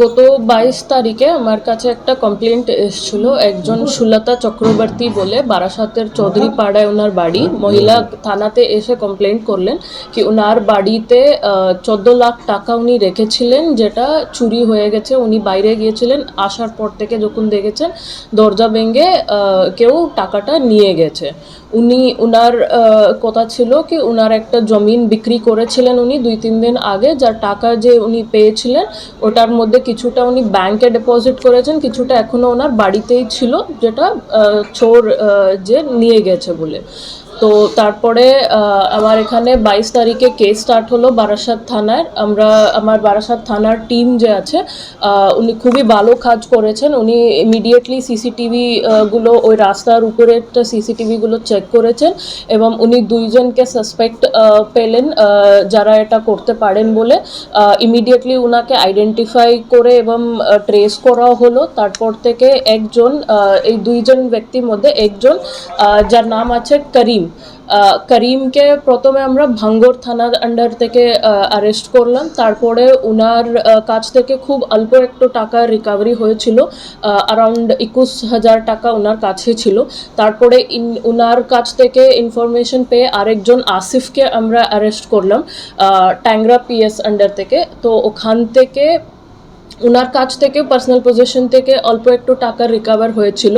গত বাইশ তারিখে আমার কাছে একটা কমপ্লেন্ট এসেছিল। একজন সুলতা চক্রবর্তী বলে বারাসাতের চৌধুরী পাড়ায় ওনার বাড়ি। মহিলা থানাতে এসে কমপ্লেন্ট করলেন কি ওনার বাড়িতে চোদ্দ লাখ টাকা উনি রেখেছিলেন, যেটা চুরি হয়ে গেছে। উনি বাইরে গিয়েছিলেন, আসার পর থেকে যখন দেখেছেন, দরজা ভেঙে কেউ টাকাটা নিয়ে গেছে। উনি, উনার কথা ছিল কি উনার একটা জমিন বিক্রি করেছিলেন উনি দুই, তিন দিন আগে। যার টাকা যে উনি পেয়েছিলেন, ওটার মধ্যে কিছুটা উনি ব্যাংকে ডিপোজিট করেছেন, কিছুটা এখনও ওনার বাড়িতেই ছিল, যেটা চোর যে নিয়ে গেছে বলে। তো তারপরে আমার এখানে বাইশ তারিখে কেস স্টার্ট হলো বারাসাত থানার। আমরা, আমার বারাসাত থানার টিম যে আছে উনি খুবই ভালো কাজ করেছেন। উনি ইমিডিয়েটলি সিসিটিভি গুলো ওই রাস্তার উপরে একটা সিসিটিভি গুলো চেক করেছেন এবং উনি দুইজনকে সাসপেক্ট পেলেন যারা এটা করতে পারেন বলে। ইমিডিয়েটলি ওনাকে আইডেন্টিফাই করে এবং ট্রেস করা হলো। তারপর থেকে একজন এই দুইজন ব্যক্তির মধ্যে একজন যার নাম আছে করিম। করিমকে প্রথমে আমরা ভাঙ্গর থানার আন্ডার থেকে অ্যারেস্ট করলাম। তারপরে ওনার কাছ থেকে খুব অল্প একটু টাকা রিকভারি হয়েছিল অ্যারাউন্ড একুশ হাজার টাকা ওনার কাছে ছিল। তারপরে ইন ওনার কাছ থেকে ইনফরমেশন পেয়ে আরেকজন আসিফকে আমরা অ্যারেস্ট করলাম ট্যাংরা পিএস আন্ডার থেকে। তো ওখান থেকে ওনার কাছ থেকে পার্সোনাল পজিশন থেকে অল্প একটু টাকা রিকভার হয়েছিল।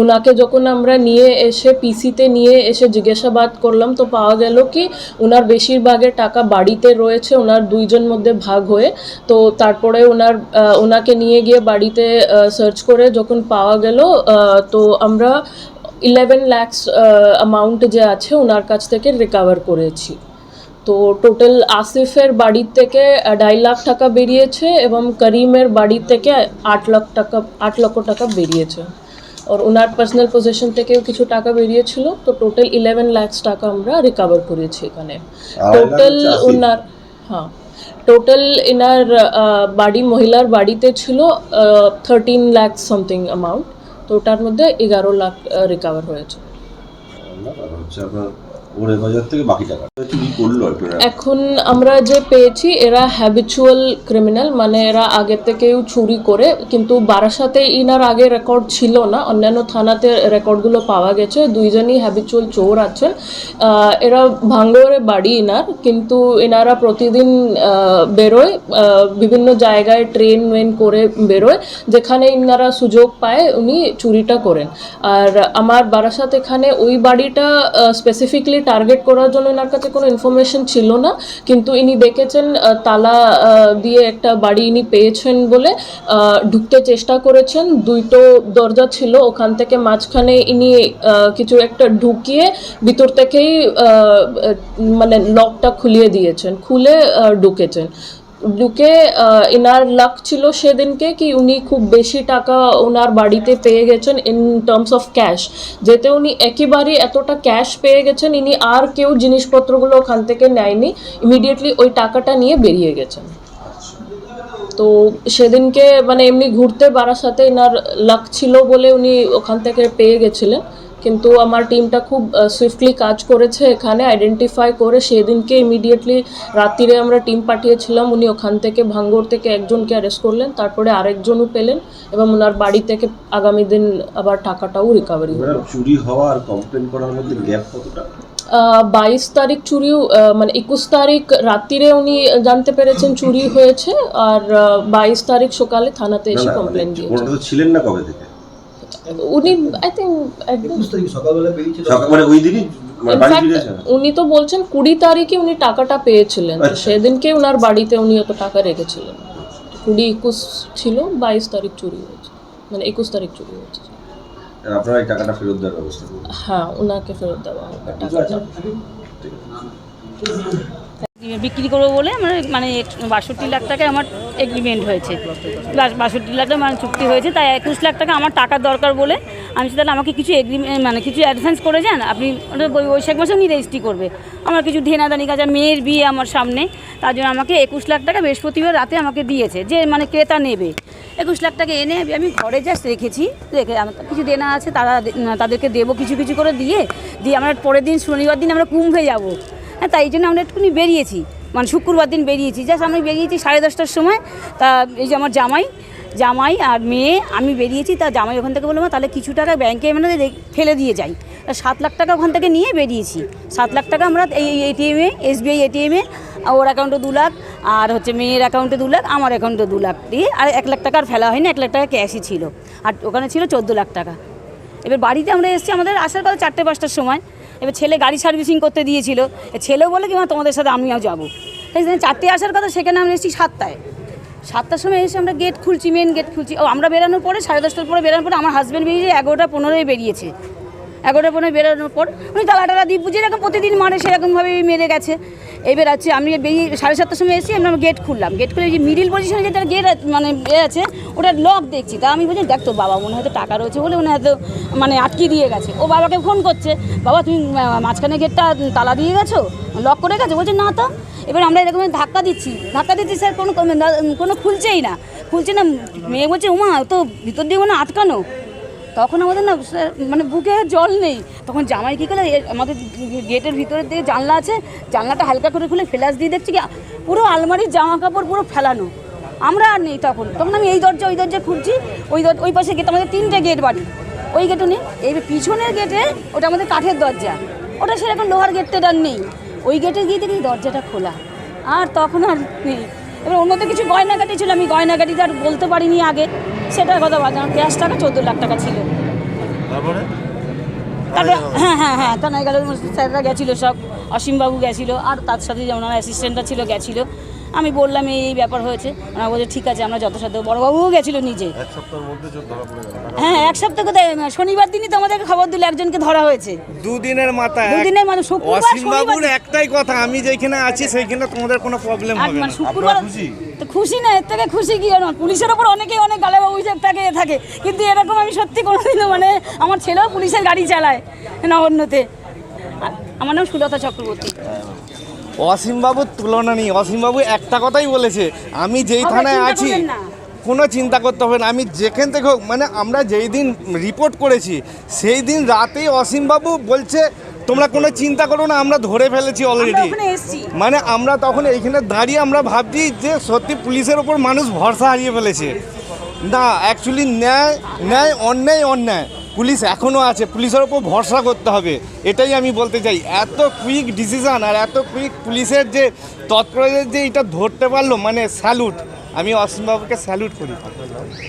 ওনাকে যখন আমরা নিয়ে এসে পিসিতে নিয়ে এসে জিজ্ঞাসাবাদ করলাম, তো পাওয়া গেল কি ওনার বেশিরভাগের টাকা বাড়িতে রয়েছে ওনার দুইজন মধ্যে ভাগ হয়ে। তো তারপরে ওনার ওনাকে নিয়ে গিয়ে বাড়িতে সার্চ করে যখন পাওয়া গেল তো আমরা ইলেভেন ল্যাক্স অ্যামাউন্ট যে আছে ওনার কাছ থেকে রিকভার করেছি। তো টোটাল আসিফের বাড়ির থেকে আড়াই লাখ টাকা বেরিয়েছে এবং করিমের বাড়ি থেকে আট লাখ টাকা আট লক্ষ টাকা বেরিয়েছে। আর ওনার পার্সোনাল পজিশন থেকেও কিছু টাকা বেরিয়েছিল তো টোটাল ইলেভেন ল্যাক্স টাকা আমরা রিকভার করেছি এখানে। টোটাল ওনার হ্যাঁ টোটাল এনার বাড়ি মহিলার বাড়িতে ছিল থার্টিন লাখ সামথিং অ্যামাউন্ট তো ওটার মধ্যে এগারো লাখ রিকভার হয়েছে। এখন আমরা যে পেয়েছি, এরা হ্যাবিচুয়াল ক্রিমিনাল মানে এরা আগে থেকেও চুরি করে, কিন্তু বারাসাতে ইনার আগে রেকর্ড ছিল না। অন্যান্য থানাতে রেকর্ডগুলো পাওয়া গেছে। দুইজনই হ্যাবিচুয়াল চোর আছেন। এরা ভাঙ্গরে বাড়ি ইনার, কিন্তু এনারা প্রতিদিন বেরোয় বিভিন্ন জায়গায় ট্রেন ওয়েন করে বেরোয়, যেখানে ইনারা সুযোগ পায় উনি চুরিটা করেন। আর আমার বারাসাত এখানে ওই বাড়িটা স্পেসিফিকলি টার্গেট করার জন্য এনার কাছে কোনো ইনফরমেশন ছিল না। কিন্তু ইনি দেখেছেন তালা দিয়ে একটা বাড়ি ইনি পেয়েছেন বলে ঢুকতে চেষ্টা করেছেন। দুইটো দরজা ছিল, ওখান থেকে মাঝখানে ইনি কিছু একটা ঢুকিয়ে ভিতর থেকেই মানে লকটা খুলিয়ে দিয়েছেন, খুলে ঢুকেছেন। আহ, এনার লাক ছিল সেদিনকে কি উনি খুব বেশি টাকা ওনার বাড়িতে পেয়ে গেছেন ইন টার্মস অফ ক্যাশ যেতে উনি একেবারে এতটা ক্যাশ পেয়ে গেছেন ইনি আর কেউ জিনিসপত্রগুলো ওখান থেকে নেয়নি ইমিডিয়েটলি ওই টাকাটা নিয়ে বেরিয়ে গেছেন। তো সেদিনকে মানে এমনি ঘুরতে বারাসাতে এনার লাক ছিল বলে উনি ওখান থেকে পেয়ে গেছিলেন। কিন্তু আমার টিমটা খুব সুইফটলি কাজ করেছে এখানে আইডেন্টিফাই করে সেদিনকে ইমিডিয়েটলি রাত্রিরে আমরা টিম পাঠিয়েছিলাম। উনি ওখান থেকে ভাঙ্গর থেকে একজনকে অ্যারেস্ট করলেন তারপরে আরেকজনও পেলেন এবং ওনার বাড়ি থেকে আগামী দিন আবার টাকাটাও রিকভারি হলো। চুরি হওয়া আর কমপ্লেন করার মধ্যে গ্যাপ কতটা? বাইশ তারিখ চুরি মানে একুশ তারিখ রাত্রিরে উনি জানতে পেরেছেন চুরি হয়েছে আর বাইশ তারিখ সকালে থানাতে এসে মানে কমপ্লেন দিয়েছেন ছিলেন না কবে থেকে? উনি আই থিঙ্ক সকালবেলা মানে ওই দিনই? মানে উনি তো বলছেন কুড়ি তারিখে উনি টাকাটা পেয়েছিলেন। তো আচ্ছা। সেদিনকে ওনার বাড়িতে উনি অত টাকা রেখেছিলেন। কুড়ি একুশ ছিল বাইশ তারিখ চুরি হয়েছে। মানে একুশ তারিখ চুরি হয়েছে। আপনারা এই টাকাটা ফেরত দেওয়ার ব্যবস্থা হ্যাঁ ওনাকে ফেরত দেওয়া হবে টাকাটা। বিক্রি করব বলে আমার মানে বাষট্টি লাখ টাকা আমার এগ্রিমেন্ট হয়েছে। বাষট্টি লাখ টাকা মানে চুক্তি হয়েছে, তাই একুশ লাখ টাকা আমার টাকার দরকার বলে আমি তাহলে আমাকে কিছু এগ্রিমেন্ট মানে কিছু অ্যাডভান্স করে যান, আপনি বৈশাখ মাসে উনি রেজিস্ট্রি করবে। আমার কিছু ধেনাদানি কাজ মেয়ের বিয়ে আমার সামনে, তার জন্য আমাকে একুশ লাখ টাকা বৃহস্পতিবার রাতে আমাকে দিয়েছে, যে মানে ক্রেতা নেবে। একুশ লাখ টাকা এনে আমি ঘরে জাস্ট রেখেছি, রেখে আমার কিছু দেনা আছে, তারা তাদেরকে দেবো কিছু কিছু করে দিয়ে দিয়ে আমরা পরের দিন শনিবার দিন আমরা কুম্ভে যাব। হ্যাঁ তাই জন্য আমরা একটুখানি বেরিয়েছি। মানে শুক্রবার দিন বেরিয়েছি। জাস্ট আমি বেরিয়েছি সাড়ে দশটার সময়। তা এই যে আমার জামাই জামাই আর মেয়ে, আমি বেরিয়েছি। তা জামাই ওখান থেকে বললাম তাহলে কিছু টাকা ব্যাংকে মানে ফেলে দিয়ে যাই। তা সাত লাখ টাকা ওখান থেকে নিয়ে বেরিয়েছি। সাত লাখ টাকা আমরা এই এটিএমে এসবিআই এটিএমে ওর অ্যাকাউন্টে দু লাখ, আর হচ্ছে মেয়ের অ্যাকাউন্টে দু লাখ, আমার অ্যাকাউন্টে দু লাখ দিয়ে আর এক লাখ টাকা আর ফেলা হয়নি, এক লাখ টাকা ক্যাশই ছিল। আর ওখানে ছিল চোদ্দ লাখ টাকা। এবার বাড়িতে আমরা এসেছি আমাদের আসার কথা চারটে পাঁচটার সময়। এবার ছেলে গাড়ি সার্ভিসিং করতে দিয়েছিল। ছেলে ছেলেও বলে কি, মা, তোমাদের সাথে আমিও যাব। তাই চারটে আসার কথা, সেখানে আমরা এসেছি সাতটায়। সাতটার সময় এসে আমরা গেট খুলছি মেন গেট খুলছি। ও, আমরা বেরানোর পরে, সাড়ে দশটার পরে বেরানোর পরে আমার হাজব্যান্ড বেরিয়েছে, এগারোটা পনেরোই বেরিয়েছে। এগারোটা পনেরো বেরানোর পর উনি তালা টালা দিয়ে বুঝে এরকম প্রতিদিন মারে সেরকমভাবেই মেরে গেছে। এবার আছে, আমি বেরিয়ে সাড়ে সাতটার সময় এসে আমরা গেট খুললাম। গেট খুলে যে মিডিল পজিশনে যেটা গেট মানে এ আছে ওটা লক দেখছি। তা আমি বলছি, দেখ তো বাবা, মনে হয়তো টাকা রয়েছে বলে মনে হয়তো মানে আটকে দিয়ে গেছে। ও বাবাকে ফোন করছে, বাবা, তুমি মাঝখানে গেটটা তালা দিয়ে গেছো? লক করে গেছে? বলছে, না তো। এবার আমরা এরকম ধাক্কা দিচ্ছি। ধাক্কা দিচ্ছি স্যার কোনো কোনো খুলছেই না। খুলছে না, মেয়ে বলছে, উমা তো ভিতর দিয়ে মনে আটকানো। তখন আমাদের না মানে বুকে জল নেই। তখন জামাই কী করে আমাদের গেটের ভিতরের দিকে জানলা আছে, জানলাটা হালকা করে খুলে ফ্ল্যাশ দিয়ে দেখছি কি, পুরো আলমারির জামা কাপড় পুরো ফেলানো। আমরা আর নেই তখন। তখন আমি এই দরজা, ওই দরজা খুঁজছি ওই দর, ওই পাশে গেট, আমাদের তিনটে গেট বাড়ি। ওই গেটও নেই, এই পিছনের গেটে ওটা আমাদের কাঠের দরজা। ওটা সেরকম লোহার গেটটা নেই। ওই গেটে গিয়ে দেখি দরজাটা খোলা। আর তখন আর নেই। এবার অন্য তো কিছু গয়নাগাটি ছিল আমি গয়নাগাটিটা আর বলতে পারিনি আগে। সেটার কথা বলছি আমার ক্যাশ টাকা চোদ্দ লাখ টাকা ছিল। তারপরে? তারপরে হ্যাঁ হ্যাঁ হ্যাঁ নাই গেল স্যাররা গেছিল সব। অসীমবাবু গেছিল আর তার সাথে যেমন আমার অ্যাসিস্ট্যান্টরা ছিল গেছিল। আমি বললাম এই ব্যাপার হয়েছে। ওনারা বলছে ঠিক আছে আমরা যথাসাধ্য বড়োবাবুও গেছিল নিজে। হ্যাঁ এক সপ্তাহ কোথায়? শনিবার দিনই তো আমাদেরকে খবর দিল একজনকে ধরা হয়েছে। দুদিনের মাথায় দুদিনের মানে শুক্রবার শনিবার একটাই কথা আমি যেখানে আছি সেইখানে তোমাদের কোনো প্রবলেম হবে মানে না শুক্রবার খুশি? তো খুশি না এর থেকে খুশি কি না পুলিশের ওপর অনেকেই অনেক গালে অভিযোগ থাকে এ থাকে। কিন্তু এরকম আমি সত্যি কোনোদিনও মানে আমার ছেলেও পুলিশের গাড়ি চালায় নগণ্যতে। আমার নাম সুলতা চক্রবর্তী। অসীম বাবুর তুলনা নেই। অসীম বাবু একটা কথাই বলেছে আমি যেই থানায় আছি কোনো চিন্তা করতে হবে না। আমি যেখান থেকে হোক মানে আমরা যেই দিন রিপোর্ট করেছি সেই দিন রাতেই অসীম বাবু বলছে তোমরা কোনো চিন্তা করো না আমরা ধরে ফেলেছি অলরেডি মানে আমরা তখন এইখানে দাঁড়িয়ে আমরা ভাবছি যে সত্যি পুলিশের ওপর মানুষ ভরসা হারিয়ে ফেলেছে। না অ্যাকচুয়ালি ন্যায় ন্যায় অন্যায় অন্যায়। পুলিশ এখনও আছে পুলিশের ওপর ভরসা করতে হবে। এটাই আমি বলতে চাই। এত কুইক ডিসিশন আর এত কুইক পুলিশের যে তৎপরতার যে এটা ধরতে পারল মানে স্যালুট আমি অসীমবাবুকে স্যালুট করি।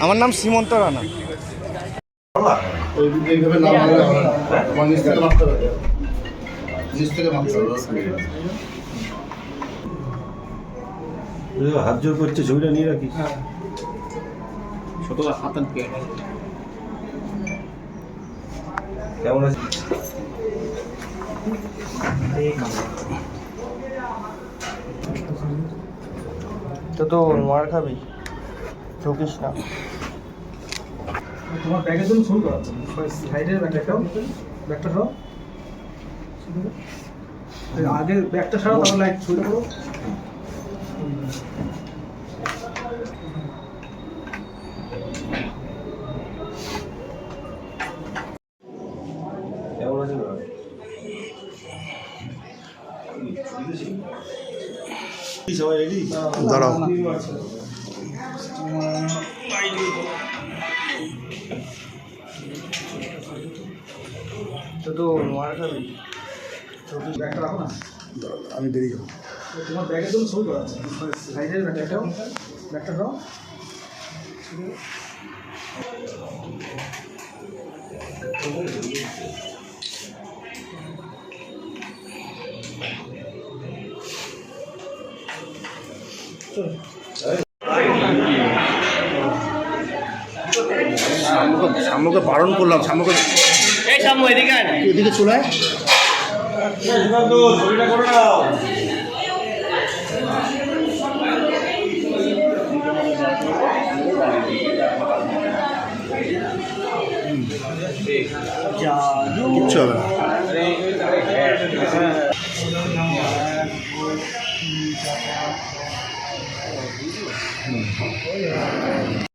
আমার নাম সীমন্ত রানা। হাত জোর করছে ছবিটা নিয়ে রাখি কেমন আছে তো তো মার খাবি। ঢুকিস না। তোমার ব্যাগের জন্য ছবি করা। সাইডের ব্যাগটাও ব্যাগটা সহ আগে ব্যাগটা সারা তারপর লাইট ছবিটা করো কেমন আছে সবাই রেডি দাঁড়াও। তো তো মার খাবি ব্যাগটা রাখো না। আমি বেরিয়ে যাব তোমার ব্যাগের জন্য ছবি করা আছে। ব্যাগটাও ব্যাগটা সহ সামুকে বারণ করলাম সামুকে এদিকে চলে আয়। ছবিটা করে নাও কিচ্ছু হবে না